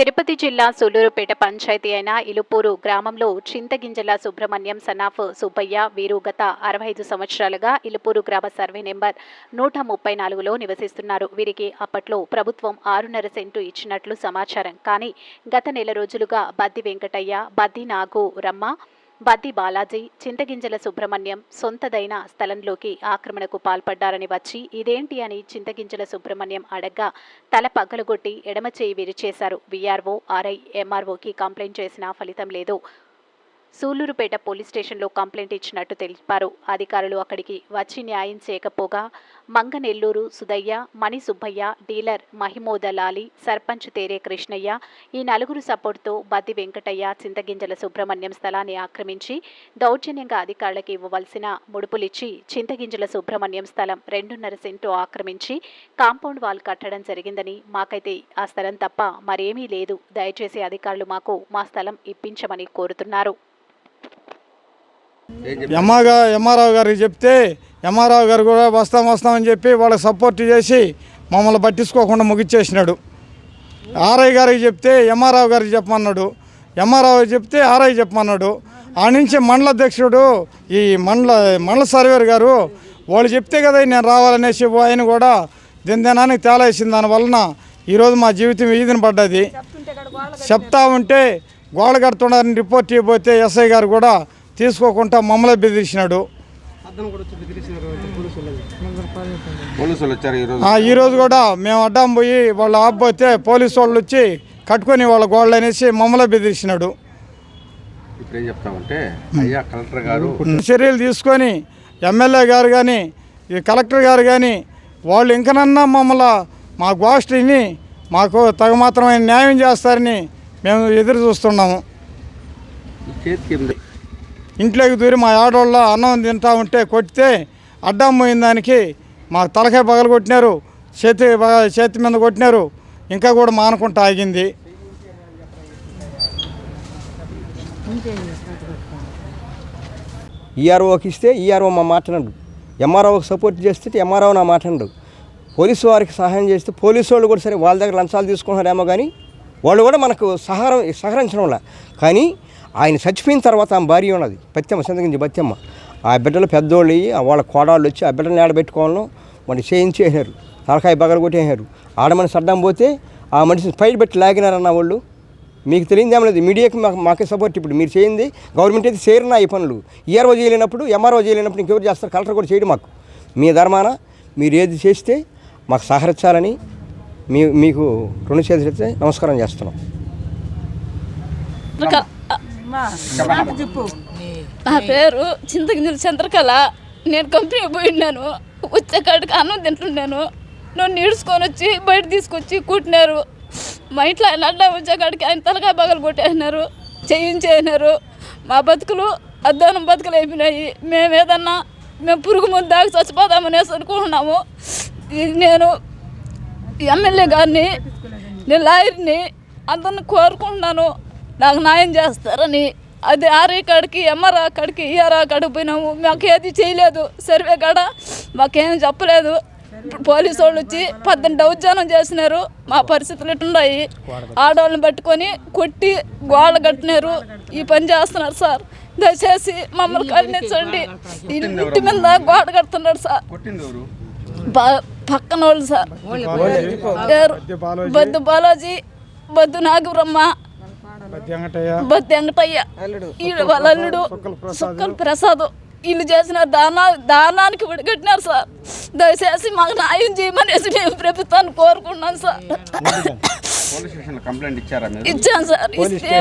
తిరుపతి జిల్లా సూలూరుపేట పంచాయతీ అయిన ఇలుపూరు గ్రామంలో చింతగింజల సుబ్రహ్మణ్యం సనాఫ్ సుబ్బయ్య వీరు గత అరవై ఐదు సంవత్సరాలుగా ఇలుపూరు గ్రామ సర్వే నెంబర్ నూట ముప్పై నాలుగులో నివసిస్తున్నారు. వీరికి అప్పట్లో ప్రభుత్వం ఆరున్నర సెంటు ఇచ్చినట్లు సమాచారం. కానీ గత నెల రోజులుగా బద్ది వెంకటయ్య బద్ది నాగు రమ్మ బద్ది బాలాజీ చింతగింజల సుబ్రహ్మణ్యం సొంతదైన స్థలంలోకి ఆక్రమణకు పాల్పడ్డారని వచ్చి ఇదేంటి అని చింతగింజల సుబ్రహ్మణ్యం అడగ్గా తల పగలగొట్టి ఎడమ చేయి విరిచేశారు. వీఆర్ఓ ఆర్ఐ ఎంఆర్ఓకి కంప్లైంట్ చేసినా ఫలితం లేదు. సూలూరుపేట పోలీస్ స్టేషన్లో కంప్లైంట్ ఇచ్చినట్టు తెలిపారు. అధికారులు అక్కడికి వచ్చి న్యాయం చేయకపోగా మంగనెల్లూరు సుధయ్య మణి సుబ్బయ్య డీలర్ మహిమోదలాలి సర్పంచ్ తేరే కృష్ణయ్య ఈ నలుగురు సపోర్ట్తో బద్ది వెంకటయ్య చింతగింజల సుబ్రహ్మణ్యం స్థలాన్ని ఆక్రమించి దౌర్జన్యంగా అధికారులకు ఇవ్వవలసిన ముడుపులిచ్చి చింతగింజల సుబ్రహ్మణ్యం స్థలం రెండున్నర సెంటు ఆక్రమించి కాంపౌండ్ వాల్ కట్టడం జరిగిందని మాకైతే ఆ స్థలం తప్ప మరేమీ లేదు. దయచేసి అధికారులు మాకు మా స్థలం ఇప్పించమని కోరుతున్నారు. ఎమ్మాగా ఎమ్మారావు గారికి చెప్తే ఎంఆర్ఆవు గారు కూడా వస్తాం వస్తామని చెప్పి వాళ్ళకి సపోర్ట్ చేసి మమ్మల్ని పట్టించుకోకుండా ముగిచ్చేసినాడు. ఆర్ఐ గారికి చెప్తే ఎంఆర్ఆవు గారికి చెప్పమన్నాడు. ఎంఆర్ఆవు చెప్తే ఆర్ఐ చెప్పమన్నాడు. ఆ నుంచి మండల అధ్యక్షుడు ఈ మండల మండల సర్వేర్ గారు వాళ్ళు చెప్తే కదా నేను రావాలనేసి ఆయన కూడా దినదినానికి తేలేసింది. దానివలన ఈరోజు మా జీవితం ఈదిన పడ్డది. చెప్తా ఉంటే గోడ కడుతున్నారని రిపోర్ట్ ఇవ్వబోతే ఎస్ఐ గారు కూడా తీసుకోకుండా మమ్మల్ని బెదిరించినాడు. పోలీసులు వచ్చారు ఈరోజు కూడా మేము అడ్డం పోయి వాళ్ళు ఆపబోతే పోలీసు వాళ్ళు వచ్చి కట్టుకొని వాళ్ళ గోడలు అనేసి మమ్మల్ని బెదిరించినాడు ఇప్పుడు ఏం చెప్తామంటే అయ్యా కలెక్టర్ గారు. చర్యలు తీసుకొని ఎమ్మెల్యే గారు కానీ ఈ కలెక్టర్ గారు కానీ వాళ్ళు ఇంకనన్నా మమ్మల్ని మా గోష్ఠిని మాకు తగమాత్రమైన న్యాయం చేస్తారని మేము ఎదురు చూస్తున్నాము. ఈ చేతికి ఇంట్లోకి దూరి మా ఆడవాళ్ళ అన్నం తింటా ఉంటే కొట్టితే అడ్డం పోయిన దానికి మా తలకాయ పగలు కొట్టినారు చేతి చేతి మీద కొట్టినారు. ఇంకా కూడా మానకుంటా ఆగింది. ఈఆర్ఓకి ఇస్తే ఈఆర్ఓ మా మాట్లాడు ఎంఆర్ఓకి సపోర్ట్ చేస్తే ఎంఆర్ఓ నా మాట్లాడు పోలీసు వారికి సహాయం చేస్తే పోలీసు వాళ్ళు కూడా సరే వాళ్ళ దగ్గర లంచాలు తీసుకుంటున్నారేమో కానీ వాళ్ళు కూడా మనకు సహారం సహకరించడం వల్ల. కానీ ఆయన చచ్చిపోయిన తర్వాత ఆమె భార్య ఉన్నది పత్యమ్మ చింతగించి పత్యమ్మ ఆ బిడ్డలు పెద్దోళ్ళు అయ్యి ఆ వాళ్ళ కోడాళ్ళు వచ్చి ఆ బిడ్డలు ఏడబెట్టుకోవాలను వాడిని చేయించేసారు తలకాయ బగలు కొట్టేసారు ఆడమని సడ్డం పోతే ఆ మనిషిని పైన పెట్టి లాగినారన్న వాళ్ళు. మీకు తెలియదు లేదు మీడియాకి మాకు మాకే సపోర్ట్ ఇప్పుడు. మీరు చేయింది గవర్నమెంట్ అయితే చేయరన్నా ఈ పనులు. ఈఆర్ఓ చేయలేనప్పుడు ఎంఆర్ఓ చేయలేనప్పుడు ఇంకెవరు చేస్తారు కలెక్టర్ కూడా చేయడం మాకు. మీ ధర్మాన మీరు ఏది చేస్తే మాకు సహకరించాలని మీ మీకు రుణ చేతులైతే నమస్కారం చేస్తున్నాం. నా పేరు చింతగింజల చంద్రకళ. నేను కంపెనీ పోయినాను వచ్చే కాడికి అన్నం తింటున్నాను. నన్ను ఈడ్చుకొని వచ్చి బయట తీసుకొచ్చి కుట్టినారు. మా ఇంట్లో ఆయన అడ్డా వచ్చే కాడికి ఆయన తలకాయ పగలు కొట్టేసినారు. చేయించేసినారు మా బతుకులు అద్దానం బతుకులు అయిపోయినాయి. మేము ఏదన్నా మేము పురుగు ముందు దాకా చచ్చిపోదామనేసి అనుకుంటున్నాము. ఇది నేను ఎమ్మెల్యే గారిని నేను లాయర్ని అందరిని కోరుకుంటున్నాను. నాకు న్యాయం చేస్తారని. అది ఆర్ఐ కాడికి ఎంఆర్ఆ కాడికి ఈఆర్ఆ కాడికి పోయినాము. మాకు ఏది చేయలేదు. సర్వే కాడ మాకేం చెప్పలేదు. పోలీసు వాళ్ళు వచ్చి పద్దెనిమిది దౌర్జన్యం చేసినారు. మా పరిస్థితులు ఇట్టున్నాయి ఆడవాళ్ళని పట్టుకొని కొట్టి గోడ కట్టినారు. ఈ పని చేస్తున్నారు సార్. దయచేసి మమ్మల్ని కరుణించండి. ఇంటి మీద గోడ కడుతున్నారు సార్. పక్కన వాళ్ళు సార్ బొద్దు. బాలాజీ బొద్దు నాగరమ్మ వెంకటయ్య బొద్దు వెంకటయ్య వీళ్ళు వాళ్ళ అల్లుడు సుక్కల ప్రసాద్. వీళ్ళు చేసిన దానా దానానికి విడగట్టినారు సార్. దయచేసి మాకు న్యాయం చేయమనేసి మేము ప్రభుత్వాన్ని కోరుకున్నాం సార్. పోలీస్ స్టేషన్లో కంప్లైంట్ ఇచ్చారా మీరు? ఇచ్చాను సార్. ఇస్తే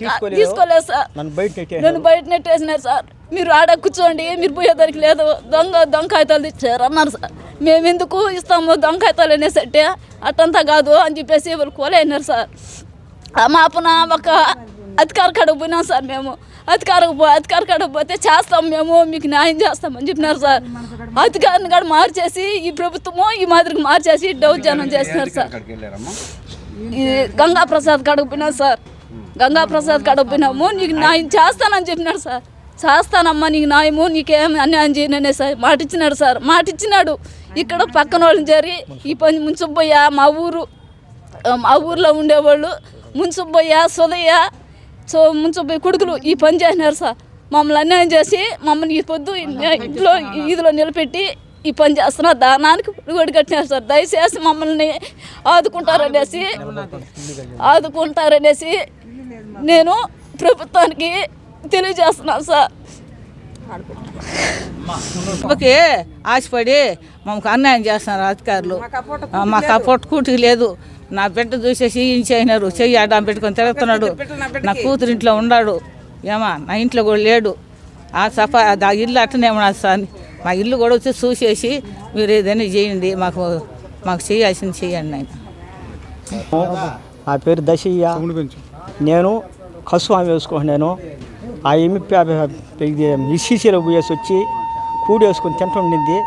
తీసుకోలేదు. సార్. నన్ను బయట నెట్టేసినారు సార్. మీరు ఆడ కూర్చోండి మీరు పోయేదానికి లేదు. దొంగ దొంగ కాగితాలు ఇచ్చారు సార్. మేము ఎందుకు ఇస్తాము దొంగ కాగితాలు అనేసట్టే? అట్టంతా కాదు అని చెప్పేసి వాళ్ళు కోలేనారు సార్. ఆ మాపున ఒక అధికార కాడకు పోయినాం సార్ మేము. అధికారకు పో అధికార కాడకు పోతే చేస్తాం మేము మీకు న్యాయం చేస్తామని చెప్పినారు సార్. అధికారిని కూడా మార్చేసి ఈ ప్రభుత్వము ఈ మాదిరికి మార్చేసి డౌట్ జనం చేస్తున్నారు సార్. ఈ గంగా ప్రసాద్ కాడకు పోయినా సార్. గంగా ప్రసాద్ కడుగు పోయినాము నీకు న్యాయం చేస్తానని చెప్పినాడు సార్. చేస్తానమ్మా నీకు న్యాయము నీకేం అన్యాయం చేయననే సార్ మాట ఇచ్చినాడు సార్. మాట ఇచ్చినాడు ఇక్కడ పక్కన వాళ్ళు చేరి ఈ పని ముంచుపోయా మా ఊరు మా ఊర్లో ఉండేవాళ్ళు మున్సుబ్బయ్య సుధయ్య సో మున్సుబ్బయ్య కొడుకులు ఈ పని చేసినారు సార్. మమ్మల్ని అన్యాయం చేసి మమ్మల్ని ఈ పొద్దు ఇంట్లో ఈదులో నిలబెట్టి ఈ పని చేస్తున్నారు. దానానికి ఒడి కట్టినారు సార్. దయచేసి మమ్మల్ని ఆదుకుంటారనేసి ఆదుకుంటారనేసి నేను ప్రభుత్వానికి తెలియజేస్తున్నాను సార్. ఓకే ఆశపడి మాకు అన్యాయం చేస్తున్నారు అధికారులు. మాకు ఆ పొట్టుకూటికి లేదు. నా బిడ్డ చూసేసి అయినారు చెయ్యి అడ్డం పెట్టుకొని తిరుగుతున్నాడు. నా కూతురు ఇంట్లో ఉన్నాడు. ఏమా నా ఇంట్లో కూడా లేడు. ఆ సఫా ఆ ఇల్లు అట్టనే ఉన్నది సార్. మా ఇల్లు కూడా వచ్చి చూసేసి మీరు ఏదైనా చేయండి. మాకు మాకు చేయాల్సింది చేయండి ఆయన. నా పేరు దశయ్య. నేను కసువామి వేసుకుంటున్నాను ఆ ఎమ్మి ఇది ఇసీసీలో పోయేసి వచ్చి కూడి వేసుకొని తింటుండింది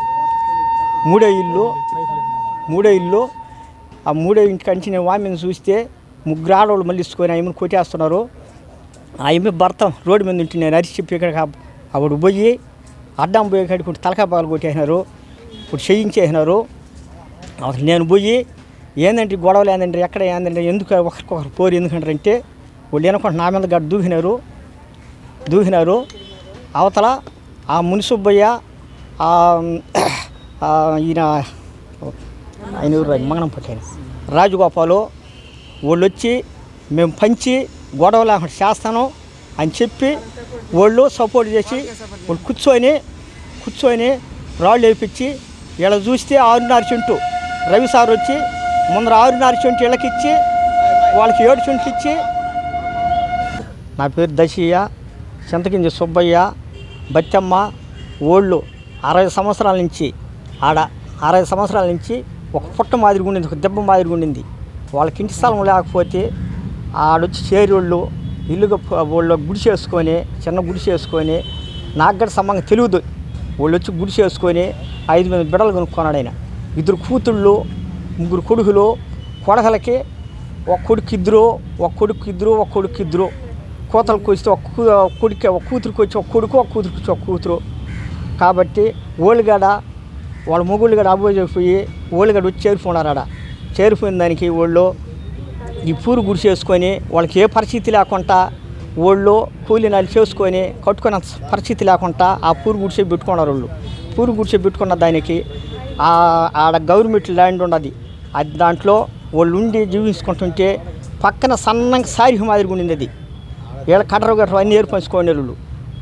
మూడో ఇల్లు మూడో ఇల్లు. ఆ మూడో ఇంటి కంచి నేను వామిని చూస్తే ముగ్గురు ఆడవాళ్ళు మళ్ళీ ఆ ఎమ్మిని కొట్టేస్తున్నారు. ఆ ఎమ్మి భర్త రోడ్డు మీద ఉంటే నేను అరిచి చెప్పి ఇక్కడ అప్పుడు పోయి అడ్డం పోయి కడుకుంటే తలకా పగలు కొట్టేసినారు. ఇప్పుడు చేయించేసినారు. అసలు నేను పోయి ఏందంటే గొడవలు ఏందంటే ఎక్కడ ఏందంటే ఎందుకు ఒకరికొకరు పోరు ఎందుకంటారంటే వాళ్ళు ఏనుకుంటే నా మీద గడ్డ దూకినారు. దూకినారు అవతల ఆ మునిసుబ్బయ్య ఈయన ఆయన మంగళం పట్టాను రాజగోపాలు వాళ్ళు వచ్చి మేము పంచి గొడవ లేకుండా చేస్తాను అని చెప్పి వాళ్ళు సపోర్ట్ చేసి వాళ్ళు కూర్చొని కూర్చొని రాళ్ళు వేపించి ఇలా చూస్తే ఆరున్నర చెంటు. రవి సార్ వచ్చి ముందర ఆరున్నర చెంటు వీళ్ళకి ఇచ్చి వాళ్ళకి ఏడు చెంట్లు ఇచ్చి. నా పేరు దశయ్య. చింతకింది సుబ్బయ్య బత్తమ్మ ఓళ్ళు అరవై సంవత్సరాల నుంచి ఆడ అరవై సంవత్సరాల నుంచి ఒక పుట్ట మాదిరి ఉండింది ఒక దెబ్బ మాదిరి ఉండింది. వాళ్ళకి ఇంటి స్థలం లేకపోతే ఆడొచ్చి చేరోళ్ళు ఇల్లుగా వాళ్ళు గుడి చేసుకొని చిన్న గుడి చేసుకొని నాకు కూడా సమంగా తెలియదు. వాళ్ళు వచ్చి గుడి చేసుకొని ఐదు మంది బిడలు కొనుక్కున్నాడు ఆయన. ఇద్దరు కూతుళ్ళు ముగ్గురు కొడుకులు కొడకలకి ఒక కొడుకు ఇద్దరు ఒక కొడుకు ఇద్దరు ఒక కొడుకు ఇద్దరు. కోతలకు వస్తే ఒక కూ- ఒక కొడుకు ఒక కూతురికి వచ్చి ఒక కొడుకు ఒక కూతురికి వచ్చి ఒక కూతురు. కాబట్టి ఓళ్ళుగాడ వాళ్ళ మొగుళ్ళు గడ అబ్బోజైపోయి ఓళ్ళుగడ వచ్చి చేరిపోయినారు ఆడ చేరిపోయిన దానికి వాళ్ళు ఈ పూరు గుడి చేసుకొని వాళ్ళకి ఏ పరిస్థితి లేకుండా వాళ్ళు కూలీనాలు చేసుకొని కట్టుకునే పరిస్థితి లేకుండా ఆ పూరు గుడిసే పెట్టుకున్నారు వాళ్ళు. పూరు గుడిసే పెట్టుకున్న దానికి ఆడ గవర్నమెంట్ ల్యాండ్ ఉన్నది. అది దాంట్లో వాళ్ళు ఉండి జీవించుకుంటుంటే పక్కన సన్నంగా సారి మాదిరిగా ఉండింది అది. వీళ్ళ కట్టరు గట్టరు అన్ని ఏర్పంచుకోండి వాళ్ళు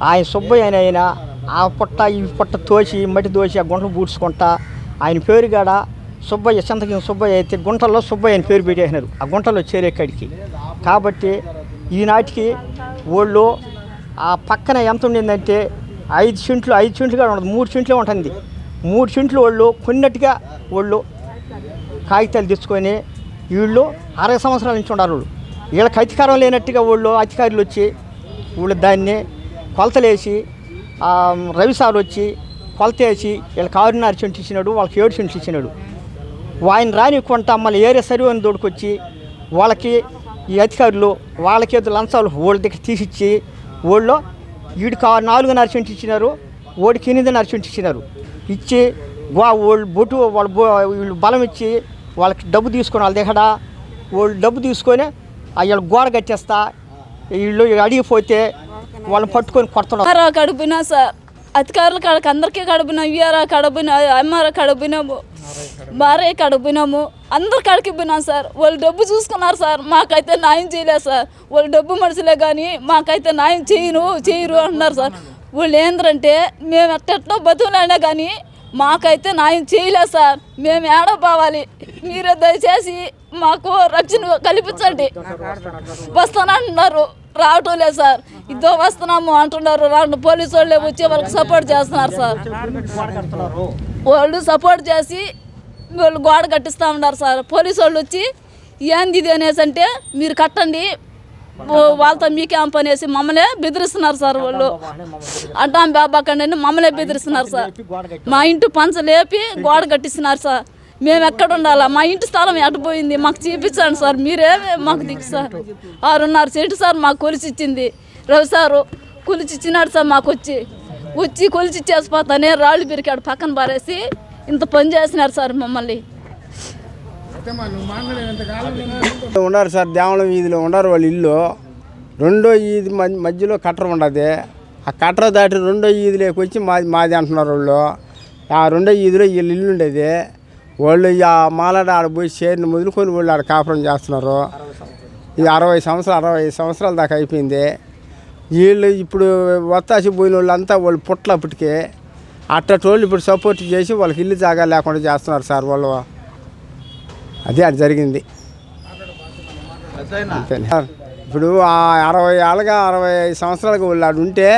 ఆయన సుబ్బయ్య అని ఆయన ఆ పుట్ట ఈ పుట్ట తోసి మట్టి తోసి ఆ గుంటలు పూడ్చుకుంటా ఆయన పేరు కాడ సుబ్బయ్య చింతకి సుబ్బయ్య అయితే గుంటల్లో సుబ్బయ్య అని పేరు పెట్టేసినారు. ఆ గుంటలో చేరేకాడికి కాబట్టి ఈనాటికి వాళ్ళు ఆ పక్కన ఎంత ఉండిందంటే ఐదు చింట్లు ఐదు చింట్లు కూడా ఉండదు మూడు చింట్లే ఉంటుంది. మూడు చింట్లు వాళ్ళు కొన్నట్టుగా వాళ్ళు కాగితాలు తెచ్చుకొని వీళ్ళు అరవై సంవత్సరాల నుంచి ఉన్నారు వాళ్ళు. వీళ్ళకి అధికారం లేనట్టుగా వాళ్ళు అధికారులు వచ్చి వీళ్ళు దాన్ని కొలతలేసి రవి సార్ వచ్చి కొలతేసి వీళ్ళకి ఆరున్నర చెంటు ఇచ్చినాడు వాళ్ళకి ఏడు చెంట్లు ఇచ్చినాడు ఆయన రానికుంటా మళ్ళీ ఏరే సరివని దొడుకొచ్చి వాళ్ళకి ఈ అధికారులు వాళ్ళకి ఏదో లంచాలు వాళ్ళ దగ్గర తీసిచ్చి వాళ్ళు వీడికి ఆ నాలుగున్నర సెంటు ఇచ్చినారు ఓడికి ఎనిమిదిన్నర సెంటు ఇచ్చినారు ఇచ్చి వా వాళ్ళు బొట్టు వాళ్ళ వీళ్ళు బలం ఇచ్చి వాళ్ళకి డబ్బు తీసుకొని వాళ్ళ దగ్గర వాళ్ళు డబ్బు తీసుకొని వీళ్ళు గోడ కట్టేస్తా వీళ్ళు అడిగిపోతే వాళ్ళని పట్టుకొని కొడుతున్నారు ఎంఆర్ఓ కడుపునా సార్ అధికారులు కడక అందరికీ కడుపునా విఆర్ఆ కడుపునా అమ్మారా కడుపునాము భార్య కడుపునాము అందరి కాడికి పోయినాం సార్. వాళ్ళు డబ్బు చూసుకున్నారు సార్. మాకైతే న్యాయం చేయలేదు సార్. వాళ్ళు డబ్బు మనుషులే కానీ మాకైతే న్యాయం చేయను చేయరు అంటున్నారు సార్. వాళ్ళు ఏంద్రంటే మేము ఎట్టెట్లో బతుకులైనా కానీ మాకైతే న్యాయం చేయలేదు సార్. మేము ఏడ పోవాలి మీరే దయచేసి మాకు రక్షణ కల్పించండి. వస్తానంటున్నారు. రావటం లేదు సార్. ఇదో వస్తున్నాము అంటున్నారు. రెండు పోలీసు వాళ్ళే వచ్చి వాళ్ళకి సపోర్ట్ చేస్తున్నారు సార్. వాళ్ళు సపోర్ట్ చేసి వాళ్ళు గోడ కట్టిస్తూ ఉన్నారు సార్. పోలీసు వాళ్ళు వచ్చి ఏంది ఇది అనేసి అంటే మీరు కట్టండి. వాళ్ళతో మీకేం పని అనేసి మమ్మల్ని బెదిరిస్తున్నారు సార్ వాళ్ళు. అంటాం బాబాకండి అని మమ్మల్ని బెదిరిస్తున్నారు సార్. మా ఇంటి పంచ లేపి గోడ కట్టిస్తున్నారు సార్. మేము ఎక్కడ ఉండాలా? మా ఇంటి స్థలం ఎట్టపోయింది మాకు చూపించండి సార్. మీరే మాకు దిక్కు సార్. ఆరున్నర సెంటు సార్ మాకు కొలిచిచ్చింది. రవి సారు కొలిచిచ్చినాడు సార్ మాకు వచ్చి. వచ్చి కొలిచిచ్చేసిపోతానే రాళ్ళు పెరికాడు పక్కన పారేసి ఇంత పని చేసినారు సార్ మమ్మల్ని. ఉన్నారు సార్ దేవళం వీధిలో ఉన్నారు వాళ్ళ ఇల్లు. రెండో ఈది మధ్య- మధ్యలో కట్టర్ ఉండదు. ఆ కట్టర్ దాటి రెండో ఈదిలోకి వచ్చి మాది మాది అంటున్నారు వాళ్ళు. ఆ రెండో ఈదిలో వీళ్ళ ఇల్లు ఉండేది. వాళ్ళు ఆ మాలాడ ఆడ పోయి చేరిన మొదలుకొని వాళ్ళు ఆడ కాపురం చేస్తున్నారు. ఇది అరవై సంవత్సరాలు అరవై ఐదు సంవత్సరాల దాకా అయిపోయింది. వీళ్ళు ఇప్పుడు వత్తాసి పోయిన వాళ్ళంతా వాళ్ళు పుట్ల అప్పటికే అట్టటోళ్ళు ఇప్పుడు సపోర్ట్ చేసి వాళ్ళకి ఇల్లు జాగా లేకుండా చేస్తున్నారు సార్ వాళ్ళు. అదే అది జరిగింది. ఇప్పుడు ఆ అరవై ఏళ్ళగా అరవై ఐదు సంవత్సరాలుగా వాళ్ళు ఉంటే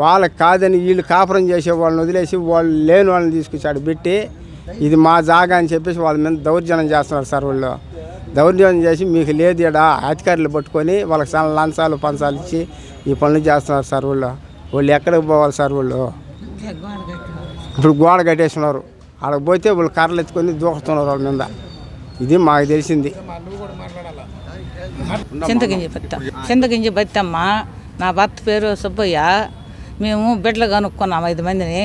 వాళ్ళకి కాదని వీళ్ళు కాపురం చేసే వాళ్ళని వదిలేసి వాళ్ళు లేని వాళ్ళని తీసుకొచ్చి ఆడ పెట్టి ఇది మా జాగా అని చెప్పేసి వాళ్ళ మీద దౌర్జన్యం చేస్తున్నారు సార్ వాళ్ళు. దౌర్జన్యం చేసి మీకు లేదు ఇక్కడ అధికారులు పట్టుకొని వాళ్ళకి చాలా లంచాలు పంచాలు ఇచ్చి ఈ పనులు చేస్తున్నారు సార్ వాళ్ళు. వాళ్ళు ఎక్కడికి పోవాలి సార్ వాళ్ళు? ఇప్పుడు గోడ కట్టేస్తున్నారు. ఆడకు పోతే వాళ్ళు కర్రలు ఎత్తుకొని దూకుతున్నారు వాళ్ళ మీద. ఇది మాకు తెలిసింది. చింతగింజ బత్త చింతగింజ బత్తమ్మ నా భర్త పేరు సుబ్బయ్య. మేము బిడ్డలు కనుక్కున్నాం ఐదు మందిని.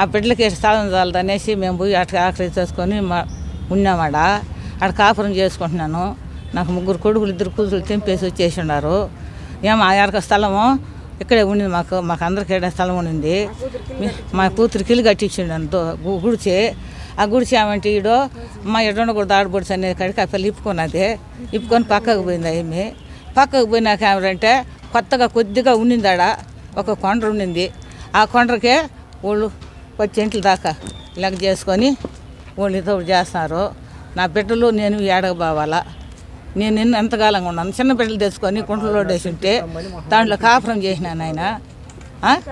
ఆ బిడ్డలకి స్థలం చాలదు అనేసి మేము పోయి అటు ఆఖరి చేసుకొని మా ఉన్నామాడ ఆడ కాపురం చేసుకుంటున్నాను. నాకు ముగ్గురు కొడుకులు ఇద్దరు కూతురు తెంపేసి వచ్చేసి ఉన్నారు. ఏమో ఆ ఎరక స్థలము? ఇక్కడే ఉండింది మాకు. మాకు అందరికి స్థలం ఉండింది. మా కూతురికి ఇల్లు కట్టించిండు గుడిచి. ఆ గుడిచి ఏమంటే ఈడో మా ఎడండ కూడా దాడబొడిచి కాడికి ఆ పిల్ల ఇప్పుకున్నది. ఇప్పుకొని పక్కకు పోయింది ఏమి పక్కకు పోయినాక ఏమంటే కొత్తగా కొద్దిగా ఉండింది ఆడ ఒక కొండ ఉండింది ఆ కొండకే వాళ్ళు వచ్చి ఇంట్ల దాకా లెక్క చేసుకొని వాళ్ళు ఇదో చేస్తున్నారు. నా బిడ్డలు నేను ఏడగబావాలా నేను నిన్న ఎంతకాలంగా ఉన్నాను? చిన్న బిడ్డలు తెచ్చుకొని కుంటలో ఉంటే దాంట్లో కాపురం చేసినాను ఆయన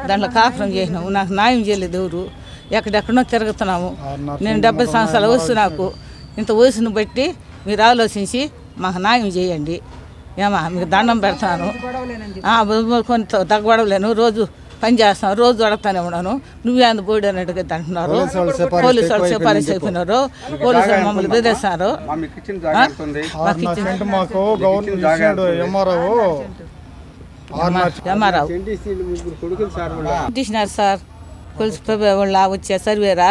దాంట్లో కాపురం చేసినావు. నాకు న్యాయం చేయలేదు ఎవరు. ఎక్కడెక్కడో తిరుగుతున్నాము. నేను డెబ్బై సంవత్సరాల వయసు నాకు. ఇంత వయసును బట్టి మీరు ఆలోచించి మాకు న్యాయం చేయండి. ఏమా మీకు దండం పెడతాను. ఆ, కొంత తగ్గబడలేను. రోజు పని చేస్తాను రోజు అడగతానే ఉన్నాను. నువ్వే అందు పోయి అన్నట్టుగా అంటున్నారు. పోలీసు వాళ్ళు సిఫారసు అయిపోయినారు. పోలీసు వాళ్ళు మమ్మల్ని ఎంఆర్ఓ. ఎంఆర్ఆవు ముగ్గురు కొడుకులు సార్ తీసినారు సార్. కొలిసి వాళ్ళు వచ్చే సర్వేరా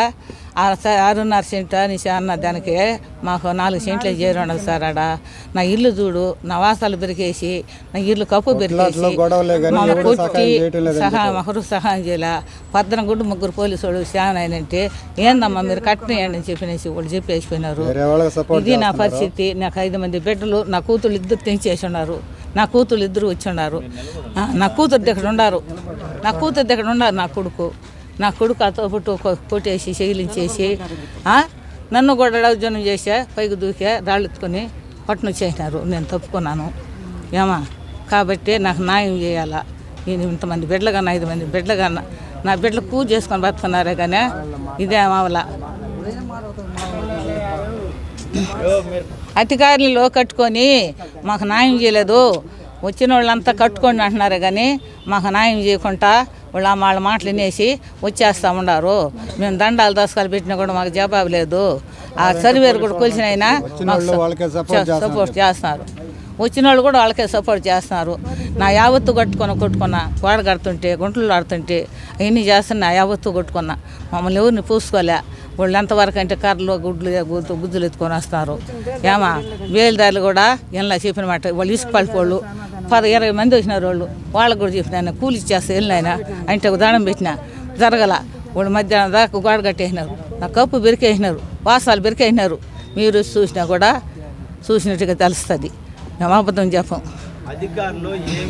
ఆ స- ఆరున్నర సెంట్ అనేసి అన్న దానికి మాకు నాలుగు సెంట్లు చేరుండదు సార్ ఆడ నా ఇల్లు చూడు నా వాసాలు పెరిగేసి నా ఇల్లు కప్పు పెరిగేసి మమ్మల్ని కొట్టి సహాయం ఒకరు సహాయం చేయలే? పద్దన గుడ్డు ముగ్గురు పోలీసు వాళ్ళు అయినంటే ఏందమ్మా మీరు కట్టినేయండి అని చెప్పినేసి వాళ్ళు చెప్పేసిపోయినారు. ఇది నా పరిస్థితి. నాకు ఐదు మంది బిడ్డలు నా కూతురు ఇద్దరు తెంచేసి ఉన్నారు నా కూతురు ఇద్దరు వచ్చి ఉన్నారు నా కూతురు దగ్గర ఉన్నారు నా కూతురు దగ్గర ఉన్నారు నా కొడుకు. నా కొడుకు అతో పుట్టు కొట్టేసి శైలించేసి నన్ను కూడా దౌర్జన్యం చేసా పైకి దూకే రాళ్ళెత్తుకొని పట్టును చేసినారు. నేను తప్పుకున్నాను. ఏమా? కాబట్టి నాకు న్యాయం చేయాలా? నేను ఇంతమంది బిడ్డలుగా ఐదు మంది బిడ్డలుగా నా బిడ్డలు పూజ చేసుకొని బతుకున్నారే కానీ ఇదేమవలా అధికారులు కట్టుకొని మాకు న్యాయం చేయలేదు. వచ్చిన వాళ్ళంతా కట్టుకోండి అంటున్నారు కానీ మాకు న్యాయం చేయకుండా వాళ్ళు ఆ వాళ్ళ మాటలు వినేసి వచ్చేస్తూ ఉన్నారు మేము దండాలు దశకాలు పెట్టినా కూడా మాకు జవాబు లేదు. ఆ సర్వేరు కూడా కొలిసిన అయినా సపోర్ట్ చేస్తున్నారు. వచ్చిన వాళ్ళు కూడా వాళ్ళకే సపోర్ట్ చేస్తున్నారు. నా యావత్తు కట్టుకొని కొట్టుకున్నా గోడ కడుతుంటే గుంటలు ఆడుతుంటే అవన్నీ చేస్తున్నా యావత్తు కొట్టుకున్నా మమ్మల్ని ఎవరిని పూసుకోలే. వాళ్ళు ఎంతవరకు అంటే కర్రలు గుడ్లు గుద్దులు ఎత్తుకొని వస్తారు ఏమా వేలుదారులు కూడా ఇలా చెప్పిన మాట వాళ్ళు ఇసుక పడిపోళ్ళు పది ఇరవై మంది వచ్చినారు వాళ్ళు. వాళ్ళకు కూడా చెప్పిన కూలి ఇచ్చేస్తా వెళ్ళినాయన అంటే ఒక దండం పెట్టిన. జరగల. వాళ్ళు మధ్యాహ్నం దాకా గోడ కట్టేసినారు. నా కప్పు బెరికేసినారు. వాసాలు బెరికేసినారు. మీరు చూసినా కూడా చూసినట్టుగా తెలుస్తుంది. మేము అబద్ధం చెప్పం